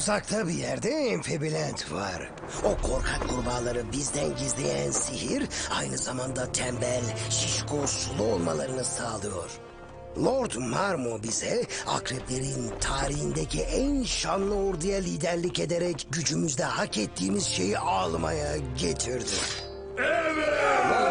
Uzakta bir yerde Enfibilent var. O korkak kurbağaları bizden gizleyen sihir aynı zamanda tembel, şişko, sulu olmalarını sağlıyor. Lord Marmo bize akreplerin tarihindeki en şanlı orduya liderlik ederek gücümüzde hak ettiğimiz şeyi almaya getirdi. Evet!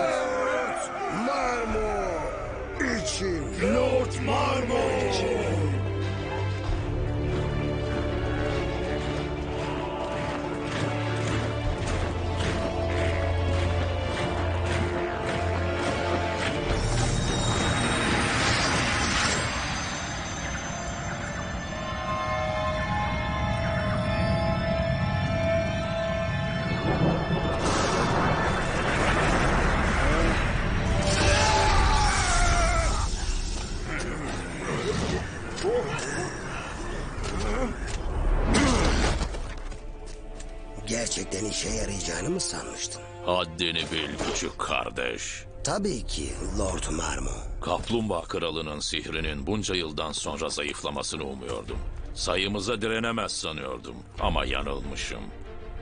Gerçekten işe yarayacağını mı sanmıştın? Haddini bil küçük kardeş. Tabii ki Lord Marmo. Kaplumbağa kralının sihrinin bunca yıldan sonra zayıflamasını umuyordum. Sayımıza direnemez sanıyordum ama yanılmışım.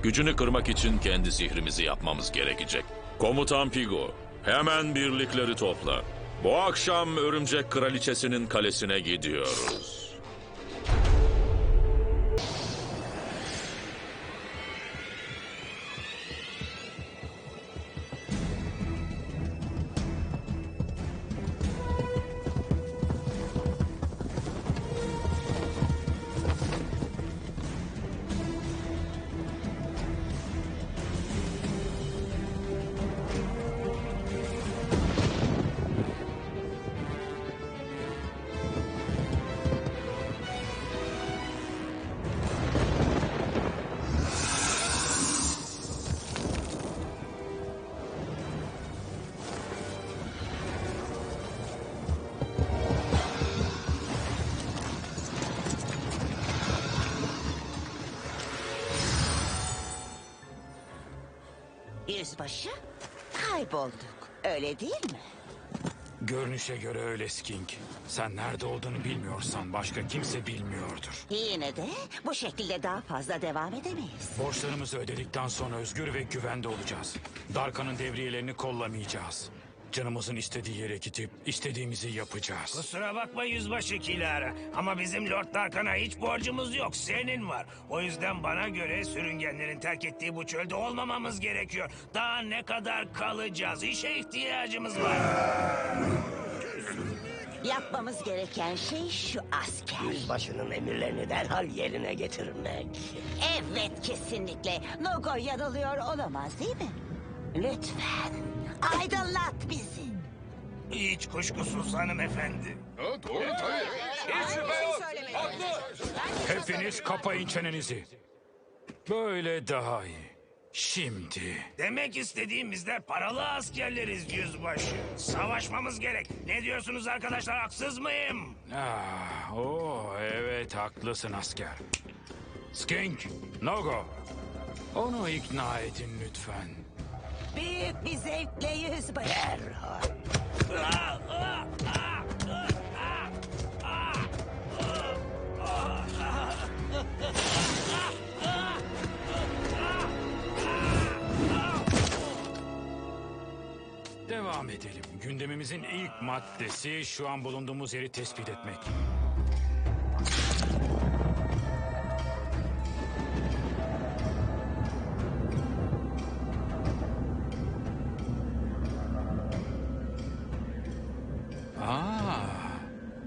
Gücünü kırmak için kendi sihrimizi yapmamız gerekecek. Komutan Pigo, hemen birlikleri topla. Bu akşam Örümcek Kraliçesi'nin kalesine gidiyoruz. Yüzbaşı kaybolduk. Öyle değil mi? Görünüşe göre öyle Skink. Sen nerede olduğunu bilmiyorsan başka kimse bilmiyordur. Yine de bu şekilde daha fazla devam edemeyiz. Borçlarımızı ödedikten sonra özgür ve güvende olacağız. Darkan'ın devriyelerini kollamayacağız. Canımızın istediği yere gidip istediğimizi yapacağız. Kusura bakma yüzbaşı Kilara ama bizim Lord Darkan'a hiç borcumuz yok senin var. O yüzden bana göre sürüngenlerin terk ettiği bu çölde olmamamız gerekiyor. Daha ne kadar kalacağız? İşe ihtiyacımız var. Yapmamız gereken şey şu asker. Başının emirlerini derhal yerine getirmek. Evet kesinlikle. Nogo yanılıyor olamaz değil mi? Lütfen aydınlat bizi. Hiç kuşkusuz hanımefendi. Hepiniz kapayın çenenizi. Böyle daha iyi. Şimdi Demek istediğim bizler paralı askerleriz yüzbaşı. Savaşmamız gerek. Ne diyorsunuz arkadaşlar haksız mıyım? Ah, oo, evet haklısın asker. Skink, Nogo. Onu ikna edin lütfen. Büyük bir zevkle yüzbaşı. Devam edelim. Gündemimizin ilk maddesi şu an bulunduğumuz yeri tespit etmek.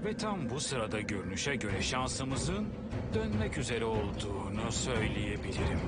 Ve tam bu sırada görünüşe göre şansımızın dönmek üzere olduğunu söyleyebilirim.